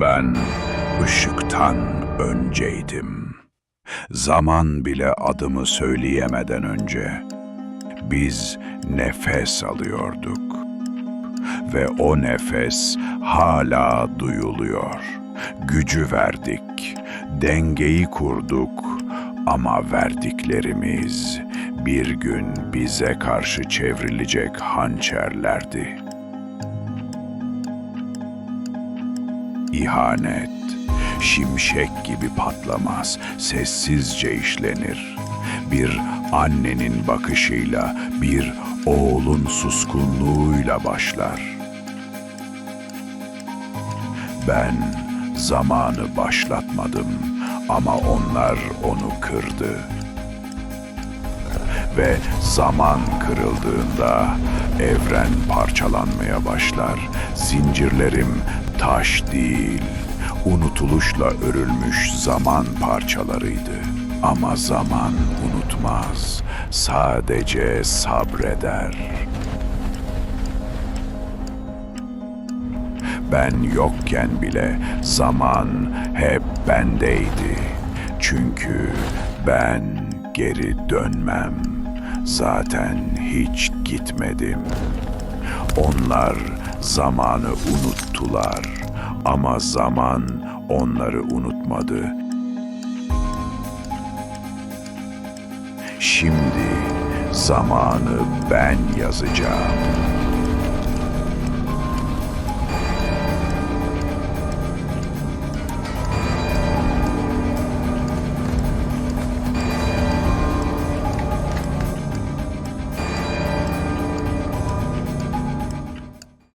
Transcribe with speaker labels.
Speaker 1: Ben ışıktan önceydim. Zaman bile adımı söyleyemeden önce biz nefes alıyorduk. Ve o nefes hala duyuluyor. Gücü verdik, dengeyi kurduk ama verdiklerimiz bir gün bize karşı çevrilecek hançerlerdi. İhanet, şimşek gibi patlamaz, sessizce işlenir. Bir annenin bakışıyla, bir oğlun suskunluğuyla başlar. Ben zamanı başlatmadım ama onlar onu kırdı. Ve zaman kırıldığında evren parçalanmaya başlar. Zincirlerim taş değil, unutuluşla örülmüş zaman parçalarıydı. Ama zaman unutmaz, sadece sabreder. Ben yokken bile zaman hep bendeydi. Çünkü ben geri dönmem. Zaten hiç gitmedim. Onlar zamanı unuttular ama zaman onları unutmadı. Şimdi zamanı ben yazacağım.